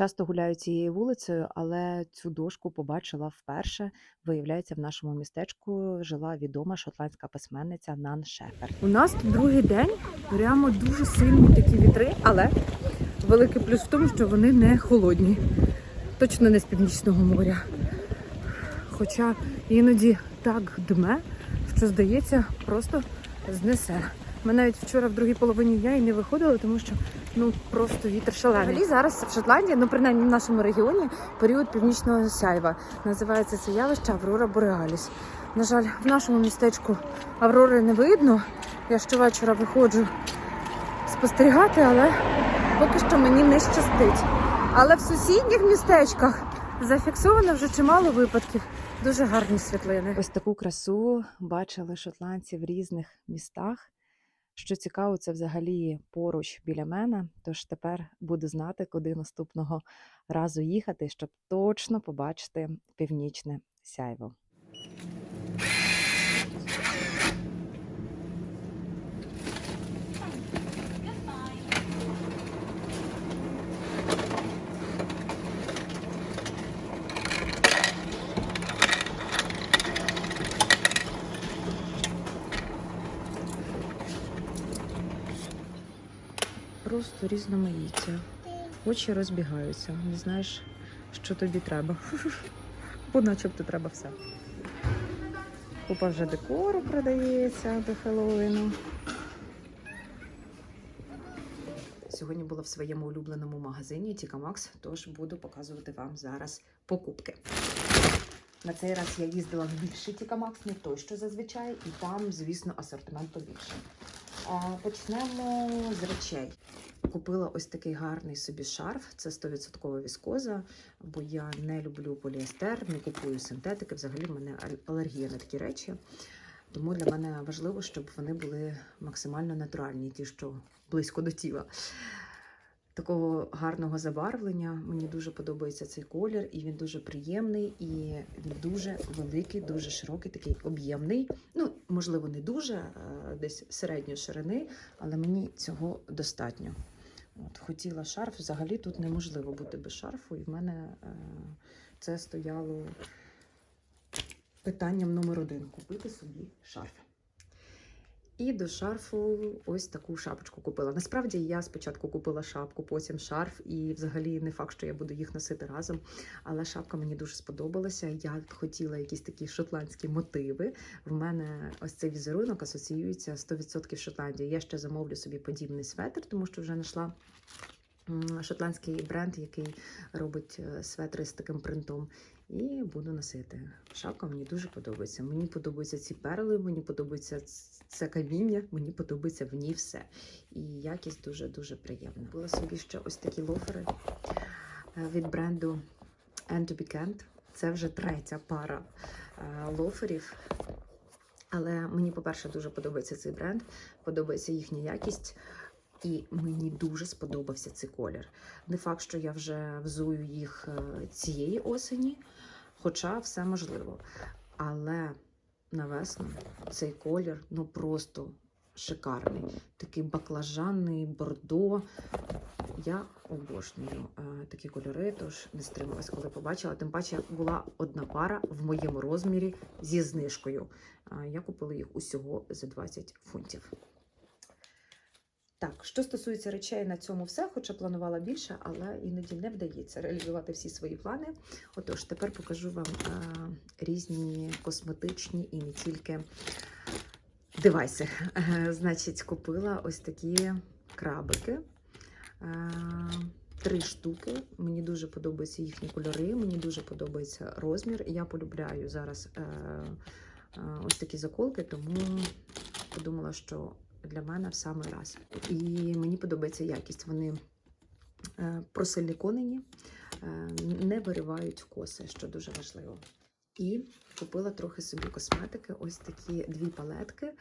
Часто гуляю цією вулицею, але цю дошку побачила вперше. Виявляється, в нашому містечку жила відома шотландська письменниця Нан Шефер. У нас тут другий день, прямо дуже сильні такі вітри, але великий плюс в тому, що вони не холодні. Точно не з північного моря. Хоча іноді так дме, що здається, просто знесе. Ми навіть вчора в другій половині дня і не виходили, тому що ну просто вітер шалений. Взагалі зараз в Шотландії, ну принаймні в нашому регіоні, період північного сяйва. Називається це явище Аврора Бореаліс. На жаль, в нашому містечку Аврори не видно. Я щовечора виходжу спостерігати, але поки що мені не щастить. Але в сусідніх містечках зафіксовано вже чимало випадків. Дуже гарні світлини. Ось таку красу бачили шотландці в різних містах. Що цікаво, це взагалі поруч біля мене. Тож тепер буду знати, куди наступного разу їхати, щоб точно побачити північне сяйво. Просто різноманіття. Очі розбігаються. Не знаєш, що тобі треба. Бо начебто треба все. Купа вже декору продається до Хеллоуіну. Сьогодні була в своєму улюбленому магазині Тіка Макс, тож буду показувати вам зараз покупки. На цей раз я їздила в більший Тіка Макс, не той, що зазвичай, і там, звісно, асортимент побільше. Почнемо з речей. Купила ось такий гарний собі шарф. Це 100% віскоза, бо я не люблю поліестер, не купую синтетики. Взагалі в мене алергія на такі речі. Тому для мене важливо, щоб вони були максимально натуральні, ті, що близько до тіла. Такого гарного забарвлення. Мені дуже подобається цей колір, і він дуже приємний, і він дуже великий, дуже широкий, такий об'ємний. Ну, можливо, не дуже, десь середньої ширини, але мені цього достатньо. От, хотіла шарф. Взагалі тут неможливо бути без шарфу, і в мене е, це стояло питанням номер один купити собі шарф. І до шарфу ось таку шапочку купила. Насправді я спочатку купила шапку, потім шарф, і взагалі не факт, що я буду їх носити разом. Але шапка мені дуже сподобалася. Я хотіла якісь такі шотландські мотиви. В мене ось цей візерунок асоціюється 100% Шотландії. Я ще замовлю собі подібний светр, тому що вже знайшла шотландський бренд, який робить е, светри з таким принтом. І буду носити. Шапка мені дуже подобається. Мені подобаються ці перли, мені подобається це каміння, мені подобається в ній все. І якість дуже-дуже приємна. Була собі ще ось такі лофери е, від бренду End be Це вже третя пара е, лоферів. Але мені, по-перше, дуже подобається цей бренд, подобається їхня якість. І мені дуже сподобався цей колір. Не факт, що я вже взую їх е, цієї осені, хоча все можливо. Але на весну цей колір ну просто шикарний. Такий баклажанний бордо. Я обожнюю е, такі кольори, тож не стрималась, коли побачила. Тим паче була одна пара в моєму розмірі зі знижкою. Е, я купила їх усього за 20 фунтів. Так, що стосується речей, на цьому все, хоча планувала більше, але іноді не вдається реалізувати всі свої плани. Отож, тепер покажу вам е, різні косметичні і не тільки девайси. Е, значить, купила ось такі крабики. Е, Три штуки. Мені дуже подобаються їхні кольори, мені дуже подобається розмір. Я полюбляю зараз е, е, ось такі заколки, тому подумала, що для мене в самий раз. І мені подобається якість. Вони е, просиліконені, е, не виривають коси, що дуже важливо. І купила трохи собі косметики, ось такі дві палетки.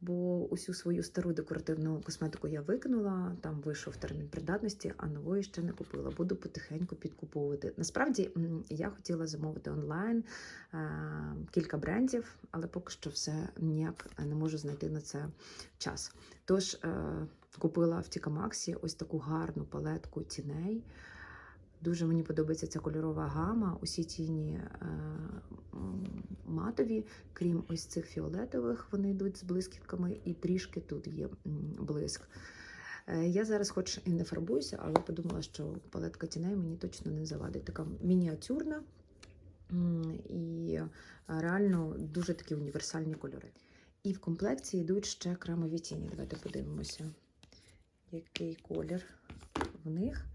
Бо усю свою стару декоративну косметику я викинула, там вийшов термін придатності, а нової ще не купила. Буду потихеньку підкуповувати. Насправді я хотіла замовити онлайн е, кілька брендів, але поки що все ніяк не можу знайти на це час. Тож е, купила в Тікамаксі ось таку гарну палетку тіней. Дуже мені подобається ця кольорова гама. Усі тіні е, матові, крім ось цих фіолетових, вони йдуть з блискітками, і трішки тут є блиск. Е, Я зараз, хоч і не фарбуюся, але подумала, що палетка тіней мені точно не завадить. Така мініатюрна і реально дуже такі універсальні кольори. І в комплекті йдуть ще кремові тіні. Давайте подивимося, який колір в них,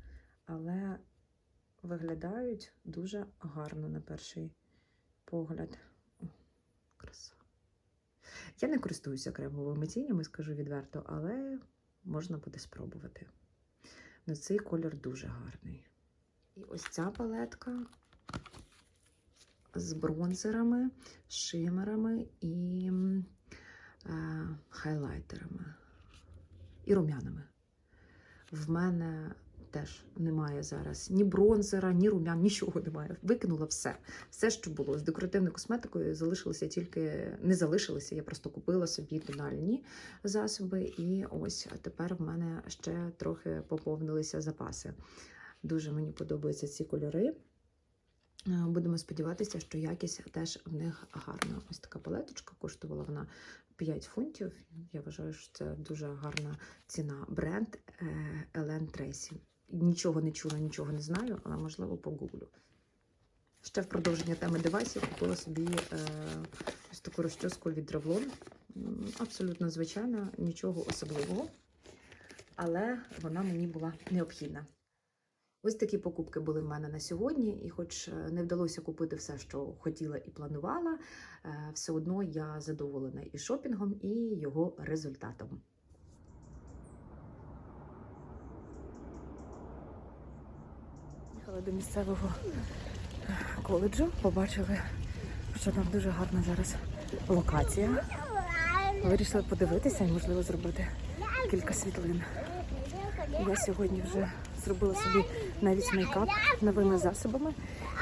але виглядають дуже гарно на перший погляд. О, краса. Я не користуюся кремовими тінями, скажу відверто, але можна буде спробувати. Ну, цей колір дуже гарний. І ось ця палетка з бронзерами, шимерами і е, хайлайтерами і рум'янами. В мене теж немає зараз ні бронзера, ні рум'ян, нічого немає. Викинула все. Все, що було з декоративною косметикою, залишилося тільки не залишилося. Я просто купила собі тональні засоби, і ось тепер в мене ще трохи поповнилися запаси. Дуже мені подобаються ці кольори. Е, Будемо сподіватися, що якість теж в них гарна. Ось така палеточка коштувала вона 5 фунтів. Я вважаю, що це дуже гарна ціна. Бренд е, Елен Трейсі. Нічого не чула, нічого не знаю, але можливо погуглю. Ще в продовження теми девайсів купила собі е, ось таку розчоску від Revlon. Абсолютно звичайна, нічого особливого, але вона мені була необхідна. Ось такі покупки були в мене на сьогодні, і хоч е, не вдалося купити все, що хотіла і планувала, е, все одно я задоволена і шопінгом, і його результатом. Їхали до місцевого коледжу, побачили, що там дуже гарна зараз локація. Вирішили подивитися і, можливо, зробити кілька світлин. Я сьогодні вже зробила собі навіть мейкап новими засобами,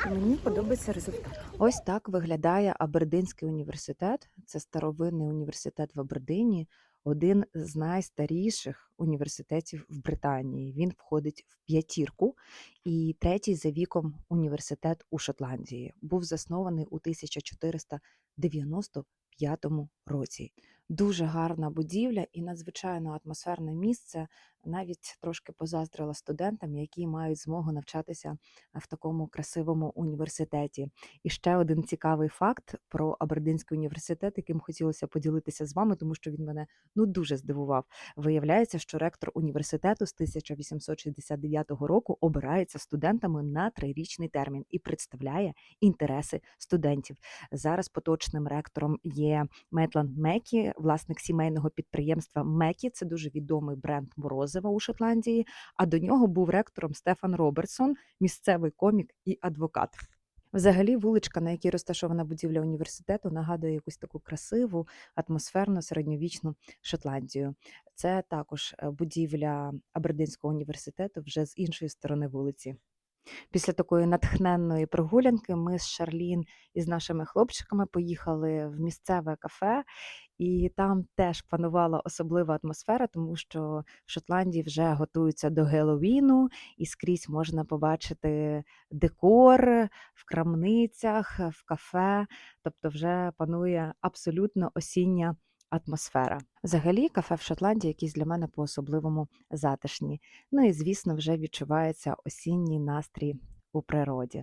і мені подобається результат. Ось так виглядає Абердинський університет. Це старовинний університет в Абердині, один з найстаріших університетів в Британії. Він входить в п'ятірку і третій за віком університет у Шотландії. Був заснований у 1495 році. Дуже гарна будівля і надзвичайно атмосферне місце. Навіть трошки позаздрила студентам, які мають змогу навчатися в такому красивому університеті. І ще один цікавий факт про Абердинський університет, яким хотілося поділитися з вами, тому що він мене ну дуже здивував. Виявляється, що ректор університету з 1869 року обирається студентами на трирічний термін і представляє інтереси студентів. Зараз поточним ректором є Метланд Мекі, власник сімейного підприємства Мекі. Це дуже відомий бренд морозива у Шотландії. А до нього був ректором Стефан Робертсон, місцевий комік і адвокат. Взагалі, вуличка, на якій розташована будівля університету, нагадує якусь таку красиву, атмосферну середньовічну Шотландію. Це також е, будівля Абердинського університету вже з іншої сторони вулиці. Після такої натхненної прогулянки ми з Шарлін і з нашими хлопчиками поїхали в місцеве кафе, і там теж панувала особлива атмосфера, тому що в Шотландії вже готуються до Геловіну, і скрізь можна побачити декор в крамницях, в кафе. Тобто вже панує абсолютно осіння атмосфера. Взагалі, кафе в Шотландії якісь для мене по-особливому затишні. Ну і звісно, вже відчувається осінній настрій у природі.